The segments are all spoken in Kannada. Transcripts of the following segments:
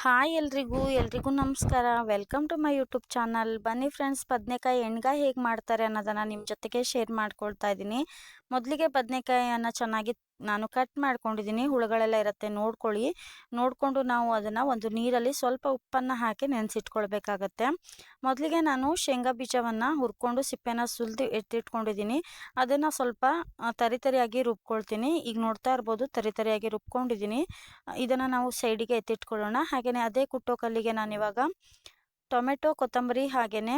ಹಾಯ್ ಎಲ್ರಿಗೂ ಎಲ್ರಿಗೂ ನಮಸ್ಕಾರ. Welcome to my YouTube channel ಬನ್ನಿ ಫ್ರೆಂಡ್ಸ್ ಬದನೆಕಾಯಿ ಎಣ್ಗಾಯಿ ಹೇಗೆ ಮಾಡ್ತಾರೆ ಅನ್ನೋದನ್ನು ನಿಮ್ಮ ಜೊತೆಗೆ ಶೇರ್ ಮಾಡ್ಕೊಳ್ತಾ ಇದ್ದೀನಿ ಮೊದಲಿಗೆ ಬದನೆಕಾಯಿಯನ್ನು ಚೆನ್ನಾಗಿ ನಾನು ಕಟ್ ಮಾಡ್ಕೊಂಡಿದ್ದೀನಿ, ಹುಳುಗಳೆಲ್ಲ ಇರುತ್ತೆ ನೋಡ್ಕೊಳ್ಳಿ. ನೋಡಿಕೊಂಡು ನಾವು ಅದನ್ನು ಒಂದು ನೀರಲ್ಲಿ ಸ್ವಲ್ಪ ಉಪ್ಪನ್ನು ಹಾಕಿ ನೆನೆಸಿಟ್ಕೊಳ್ಬೇಕಾಗತ್ತೆ. ಮೊದಲಿಗೆ ನಾನು ಶೇಂಗಾ ಬೀಜವನ್ನು ಹುರ್ಕೊಂಡು ಸಿಪ್ಪೆನ ಸುಲಿದು ಎತ್ತಿಟ್ಕೊಂಡಿದ್ದೀನಿ. ಅದನ್ನು ಸ್ವಲ್ಪ ತರಿತರಿಯಾಗಿ ರುಬ್ಕೊಳ್ತೀನಿ. ಈಗ ನೋಡ್ತಾ ಇರ್ಬೋದು ತರಿತರಿಯಾಗಿ ರುಬ್ಕೊಂಡಿದ್ದೀನಿ. ಇದನ್ನು ನಾವು ಸೈಡಿಗೆ ಎತ್ತಿಟ್ಕೊಳ್ಳೋಣ. ಹಾಗೆಯೇ ಅದೇ ಕುಟ್ಟೋ ಕಲ್ಲಿಗೆ ನಾನು ಇವಾಗ ಟೊಮೆಟೊ, ಕೊತ್ತಂಬರಿ ಹಾಗೆಯೇ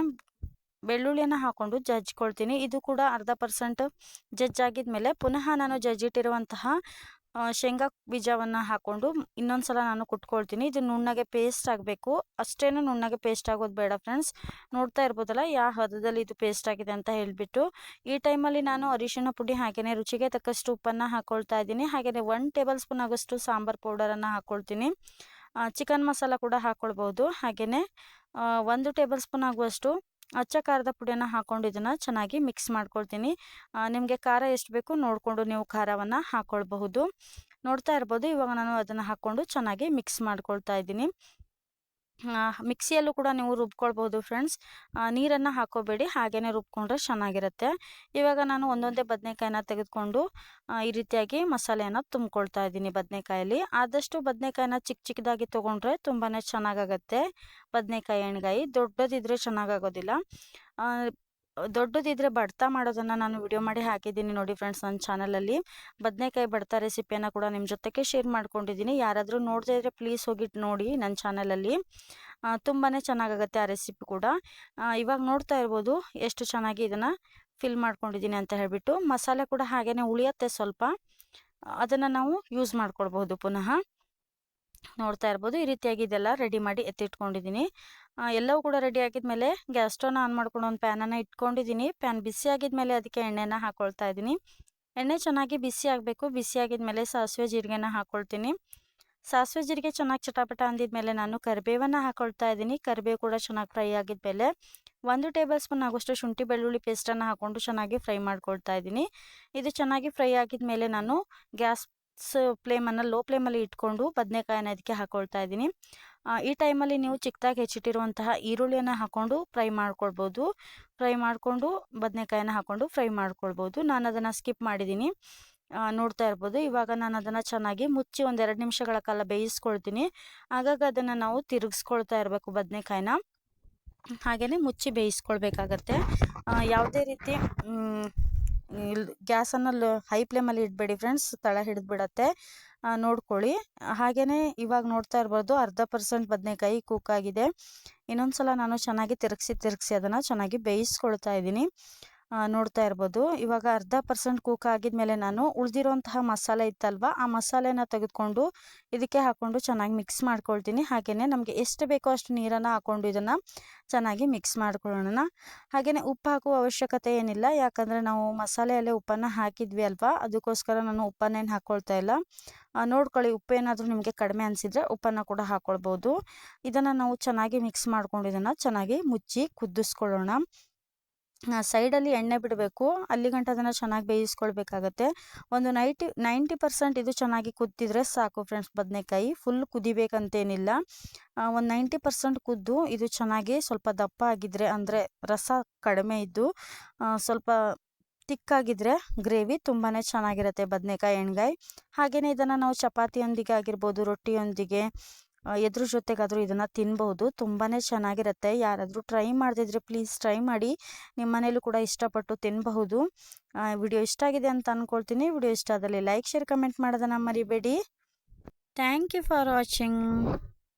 ಬೆಳ್ಳುಳ್ಳಿಯನ್ನು ಹಾಕ್ಕೊಂಡು ಜಜ್ಕೊಳ್ತೀನಿ ಇದು ಕೂಡ ಅರ್ಧ ಪರ್ಸೆಂಟ್ ಜಜ್ಜಾಗಿದ ಮೇಲೆ ಪುನಃ ನಾನು ಜಜ್ಜಿಟ್ಟಿರುವಂತಹ ಶೇಂಗಾ ಬೀಜವನ್ನು ಹಾಕ್ಕೊಂಡು ಇನ್ನೊಂದು ಸಲ ನಾನು ಕುಟ್ಕೊಳ್ತೀನಿ. ಇದು ನುಣ್ಣಗೆ ಪೇಸ್ಟ್ ಆಗಬೇಕು. ಅಷ್ಟೇನು ನುಣ್ಣಗೆ ಪೇಸ್ಟ್ ಆಗೋದು ಬೇಡ ಫ್ರೆಂಡ್ಸ್ ನೋಡ್ತಾ ಇರ್ಬೋದಲ್ಲ ಯಾವ ಹದದಲ್ಲಿ ಇದು ಪೇಸ್ಟ್ ಆಗಿದೆ ಅಂತ ಹೇಳಿಬಿಟ್ಟು. ಈ ಟೈಮಲ್ಲಿ ನಾನು ಅರಿಶಿಣ ಪುಡಿ ಹಾಗೆಯೇ ರುಚಿಗೆ ತಕ್ಕಷ್ಟು ಉಪ್ಪನ್ನು ಹಾಕ್ಕೊಳ್ತಾ ಇದ್ದೀನಿ. ಹಾಗೆಯೇ ಒನ್ ಟೇಬಲ್ ಸ್ಪೂನ್ ಆಗೋಷ್ಟು ಸಾಂಬಾರ್ ಪೌಡರನ್ನು ಹಾಕ್ಕೊಳ್ತೀನಿ ಚಿಕನ್ ಮಸಾಲ ಕೂಡ ಹಾಕ್ಕೊಳ್ಬೋದು ಹಾಗೆಯೇ ಒಂದು ಟೇಬಲ್ ಸ್ಪೂನ್ ಆಗುವಷ್ಟು ಅಚ್ಚ ಖಾರದ ಪುಡಿಯನ್ನು ಹಾಕ್ಕೊಂಡು ಇದನ್ನು ಚೆನ್ನಾಗಿ ಮಿಕ್ಸ್ ಮಾಡ್ಕೊಳ್ತೀನಿ. ನಿಮಗೆ ಖಾರ ಎಷ್ಟು ಬೇಕು ನೋಡಿಕೊಂಡು ನೀವು ಖಾರವನ್ನು ಹಾಕ್ಕೊಳ್ಬಹುದು ನೋಡ್ತಾ ಇರ್ಬೋದು, ಇವಾಗ ನಾನು ಅದನ್ನು ಹಾಕ್ಕೊಂಡು ಚೆನ್ನಾಗಿ ಮಿಕ್ಸ್ ಮಾಡ್ಕೊಳ್ತಾ ಇದ್ದೀನಿ. ಮಿಕ್ಸಿಯಲ್ಲೂ ಕೂಡ ನೀವು ರುಬ್ಕೊಳ್ಬೋದು ಫ್ರೆಂಡ್ಸ್. ನೀರನ್ನು ಹಾಕೋಬೇಡಿ ಹಾಗೇ ರುಬ್ಕೊಂಡ್ರೆ ಚೆನ್ನಾಗಿರುತ್ತೆ. ಇವಾಗ ನಾನು ಒಂದೊಂದೇ ಬದನೆಕಾಯಿನ ತೆಗೆದುಕೊಂಡು ಈ ರೀತಿಯಾಗಿ ಮಸಾಲೆಯನ್ನು ತುಂಬ್ಕೊಳ್ತಾ ಇದ್ದೀನಿ ಬದನೆಕಾಯಲ್ಲಿ ಆದಷ್ಟು ಬದನೆಕಾಯಿನ ಚಿಕ್ಕ ಚಿಕ್ಕದಾಗಿ ತೊಗೊಂಡ್ರೆ ತುಂಬಾ ಚೆನ್ನಾಗಾಗತ್ತೆ ಬದನೆಕಾಯಿ ಎಣ್ಗಾಯಿ. ದೊಡ್ಡದಿದ್ರೆ ಚೆನ್ನಾಗಾಗೋದಿಲ್ಲ. ದೊಡ್ಡದಿದ್ರೆ ಬಡ್ತಾ ಮಾಡೋದನ್ನು ನಾನು ವಿಡಿಯೋ ಮಾಡಿ ಹಾಕಿದ್ದೀನಿ ನೋಡಿ ಫ್ರೆಂಡ್ಸ್ ನನ್ನ ಚಾನಲಲ್ಲಿ ಬದನೆಕಾಯಿ ಬಡ್ತಾ ರೆಸಿಪಿಯನ್ನು ಕೂಡ ನಿಮ್ಮ ಜೊತೆಗೆ ಶೇರ್ ಮಾಡ್ಕೊಂಡಿದ್ದೀನಿ. ಯಾರಾದರೂ ನೋಡದೇ ಇದ್ದರೆ ಪ್ಲೀಸ್ ಹೋಗಿ ನೋಡಿ ನನ್ನ ಚಾನಲಲ್ಲಿ ತುಂಬಾ ಚೆನ್ನಾಗಾಗತ್ತೆ ಆ ರೆಸಿಪಿ ಕೂಡ. ಇವಾಗ ನೋಡ್ತಾ ಇರ್ಬೋದು ಎಷ್ಟು ಚೆನ್ನಾಗಿ ಇದನ್ನು ಫಿಲ್ ಮಾಡ್ಕೊಂಡಿದ್ದೀನಿ ಅಂತ ಹೇಳಿಬಿಟ್ಟು. ಮಸಾಲೆ ಕೂಡ ಹಾಗೇ ಉಳಿಯತ್ತೆ ಸ್ವಲ್ಪ. ಅದನ್ನು ನಾವು ಯೂಸ್ ಮಾಡ್ಕೊಳ್ಬಹುದು ಪುನಃ. ನೋಡ್ತಾ ಇರ್ಬೋದು. ಈ ರೀತಿಯಾಗಿ ಇದೆಲ್ಲ ರೆಡಿ ಮಾಡಿ ಎತ್ತಿಟ್ಕೊಂಡಿದ್ದೀನಿ. ಎಲ್ಲವೂ ಕೂಡ ರೆಡಿ ಆಗಿದ್ಮೇಲೆ ಗ್ಯಾಸ್ ಸ್ಟವ್ನ ಆನ್ ಮಾಡ್ಕೊಂಡು ಒಂದು ಪ್ಯಾನನ್ನು ಇಟ್ಕೊಂಡಿದ್ದೀನಿ. ಪ್ಯಾನ್ ಬಿಸಿ ಆಗಿದ್ಮೇಲೆ ಅದಕ್ಕೆ ಎಣ್ಣೆನ ಹಾಕ್ಕೊಳ್ತಾ ಇದ್ದೀನಿ. ಎಣ್ಣೆ ಚೆನ್ನಾಗಿ ಬಿಸಿ ಆಗಬೇಕು. ಬಿಸಿ ಆಗಿದ್ಮೇಲೆ ಸಾಸಿವೆ ಜೀರಿಗೆನ ಹಾಕ್ಕೊಳ್ತೀನಿ ಸಾಸಿವೆ ಜೀರಿಗೆ ಚೆನ್ನಾಗಿ ಚಟಾಪಟ ಅಂದಿದ್ಮೇಲೆ ನಾನು ಕರಿಬೇವನ್ನು ಹಾಕೊಳ್ತಾ ಇದ್ದೀನಿ. ಕರಿಬೇವು ಕೂಡ ಚೆನ್ನಾಗಿ ಫ್ರೈ ಆಗಿದ್ಮೇಲೆ ಒಂದು ಟೇಬಲ್ ಸ್ಪೂನ್ ಆಗೋಷ್ಟು ಶುಂಠಿ ಬೆಳ್ಳುಳ್ಳಿ ಪೇಸ್ಟನ್ನು ಹಾಕ್ಕೊಂಡು ಚೆನ್ನಾಗಿ ಫ್ರೈ ಮಾಡ್ಕೊಳ್ತಾ ಇದ್ದೀನಿ. ಇದು ಚೆನ್ನಾಗಿ ಫ್ರೈ ಆಗಿದ್ಮೇಲೆ ನಾನು ಗ್ಯಾಸ್ ಫ್ಲೇಮನ್ನು ಲೋ ಫ್ಲೇಮಲ್ಲಿ ಇಟ್ಕೊಂಡು ಬದನೆಕಾಯಿನ ಅದಕ್ಕೆ ಹಾಕೊಳ್ತಾ ಇದ್ದೀನಿ. ಈ ಟೈಮಲ್ಲಿ ನೀವು ಚಿಕ್ಕದಾಗಿ ಹೆಚ್ಚಿಟ್ಟಿರುವಂತಹ ಈರುಳ್ಳಿಯನ್ನು ಹಾಕ್ಕೊಂಡು ಫ್ರೈ ಮಾಡ್ಕೊಳ್ಬೋದು. ಫ್ರೈ ಮಾಡಿಕೊಂಡು ಬದನೆಕಾಯಿನ ಹಾಕ್ಕೊಂಡು ಫ್ರೈ ಮಾಡ್ಕೊಳ್ಬೋದು. ನಾನು ಅದನ್ನು ಸ್ಕಿಪ್ ಮಾಡಿದ್ದೀನಿ ನೋಡ್ತಾ ಇರ್ಬೋದು. ಇವಾಗ ನಾನು ಅದನ್ನು ಚೆನ್ನಾಗಿ ಮುಚ್ಚಿ ಒಂದೆರಡು ನಿಮಿಷಗಳ ಕಾಲ ಬೇಯಿಸ್ಕೊಳ್ತೀನಿ. ಆಗಾಗ ಅದನ್ನು ನಾವು ತಿರುಗಿಸ್ಕೊಳ್ತಾ ಇರಬೇಕು ಬದನೆಕಾಯಿನ. ಹಾಗೆಯೇ ಮುಚ್ಚಿ ಬೇಯಿಸ್ಕೊಳ್ಬೇಕಾಗತ್ತೆ. ಯಾವುದೇ ರೀತಿ ಗ್ಯಾಸನ್ನು ಹೈ ಫ್ಲೇಮಲ್ಲಿ ಇಡಬೇಡಿ ಫ್ರೆಂಡ್ಸ್, ತಳ ಹಿಡಿದು ಬಿಡತ್ತೆ ನೋಡ್ಕೊಳ್ಳಿ. ಹಾಗೆಯೇ ಇವಾಗ ನೋಡ್ತಾ ಇರ್ಬೋದು, ಅರ್ಧ ಪರ್ಸೆಂಟ್ ಬದನೆಕಾಯಿ ಕುಕ್ ಆಗಿದೆ ಇನ್ನೊಂದು ಸಲ ನಾನು ಚೆನ್ನಾಗಿ ತಿರುಗಿಸಿ ತಿರುಗಿಸಿ ಅದನ್ನು ಚೆನ್ನಾಗಿ ಬೇಯಿಸ್ಕೊಳ್ತಾ ಇದ್ದೀನಿ. ನೋಡ್ತಾ ಇರ್ಬೋದು. ಇವಾಗ ಅರ್ಧ ಪರ್ಸೆಂಟ್ ಕುಕ್ ಆಗಿದ್ಮೇಲೆ ನಾನು ಉಳಿದಿರೋಂತಹ ಮಸಾಲೆ ಇತ್ತಲ್ವ, ಆ ಮಸಾಲೆನ ತೆಗೆದುಕೊಂಡು ಇದಕ್ಕೆ ಹಾಕ್ಕೊಂಡು ಚೆನ್ನಾಗಿ ಮಿಕ್ಸ್ ಮಾಡ್ಕೊಳ್ತೀನಿ. ಹಾಗೆಯೇ ನಮಗೆ ಎಷ್ಟು ಬೇಕೋ ಅಷ್ಟು ನೀರನ್ನು ಹಾಕ್ಕೊಂಡು ಇದನ್ನು ಚೆನ್ನಾಗಿ ಮಿಕ್ಸ್ ಮಾಡ್ಕೊಳ್ಳೋಣ. ಹಾಗೆಯೇ ಉಪ್ಪು ಹಾಕುವ ಅವಶ್ಯಕತೆ ಏನಿಲ್ಲ. ಯಾಕಂದರೆ ನಾವು ಮಸಾಲೆಯಲ್ಲೇ ಉಪ್ಪನ್ನು ಹಾಕಿದ್ವಿ ಅಲ್ವಾ, ಅದಕ್ಕೋಸ್ಕರ ನಾನು ಉಪ್ಪನ್ನೇನು ಹಾಕ್ಕೊಳ್ತಾ ಇಲ್ಲ. ನೋಡ್ಕೊಳ್ಳಿ, ಉಪ್ಪು ಏನಾದರೂ ನಿಮಗೆ ಕಡಿಮೆ ಅನಿಸಿದರೆ ಉಪ್ಪನ್ನು ಕೂಡ ಹಾಕ್ಕೊಳ್ಬೋದು ಇದನ್ನು ನಾವು ಚೆನ್ನಾಗಿ ಮಿಕ್ಸ್ ಮಾಡ್ಕೊಂಡು ಇದನ್ನು ಚೆನ್ನಾಗಿ ಮುಚ್ಚಿ ಕುದಿಸ್ಕೊಳ್ಳೋಣ. ಸೈಡಲ್ಲಿ ಎಣ್ಣೆ ಬಿಡಬೇಕು, ಅಲ್ಲಿ ಗಂಟ ಅದನ್ನು ಚೆನ್ನಾಗಿ ಬೇಯಿಸ್ಕೊಳ್ಬೇಕಾಗತ್ತೆ. ಒಂದು ನೈಂಟಿ ನೈಂಟಿ ಪರ್ಸೆಂಟ್ ಇದು ಚೆನ್ನಾಗಿ ಕುದ್ದಿದ್ರೆ ಸಾಕು ಫ್ರೆಂಡ್ಸ್ ಬದನೆಕಾಯಿ. ಫುಲ್ ಕುದಿಬೇಕಂತೇನಿಲ್ಲ. ಒಂದು ನೈಂಟಿ ಪರ್ಸೆಂಟ್ ಕುದ್ದು ಇದು ಚೆನ್ನಾಗಿ ಸ್ವಲ್ಪ ದಪ್ಪ ಆಗಿದ್ರೆ ಅಂದರೆ ರಸ ಕಡಿಮೆ ಇದ್ದು ಸ್ವಲ್ಪ ತಿಕ್ಕಾಗಿದ್ದರೆ ಗ್ರೇವಿ ತುಂಬಾ ಚೆನ್ನಾಗಿರುತ್ತೆ ಬದನೆಕಾಯಿ ಎಣ್ಗಾಯಿ. ಹಾಗೆಯೇ ಇದನ್ನು ನಾವು ಚಪಾತಿಯೊಂದಿಗೆ ಆಗಿರ್ಬೋದು, ರೊಟ್ಟಿಯೊಂದಿಗೆ ಎದ್ರ ಜೊತೆಗಾದರೂ ಇದನ್ನು ತಿನ್ಬೋದು. ತುಂಬಾ ಚೆನ್ನಾಗಿರುತ್ತೆ. ಯಾರಾದರೂ ಟ್ರೈ ಮಾಡದಿದ್ರೆ ಪ್ಲೀಸ್ ಟ್ರೈ ಮಾಡಿ. ನಿಮ್ಮ ಮನೇಲೂ ಕೂಡ ಇಷ್ಟಪಟ್ಟು ತಿನ್ನಬಹುದು ವಿಡಿಯೋ ಇಷ್ಟ ಆಗಿದೆ ಅಂತ ಅಂದ್ಕೊಳ್ತೀನಿ ವಿಡಿಯೋ ಇಷ್ಟ ಆದಲ್ಲಿ ಲೈಕ್, ಶೇರ್, ಕಮೆಂಟ್ ಮಾಡೋದನ್ನು ಮರಿಬೇಡಿ. Thank you for watching.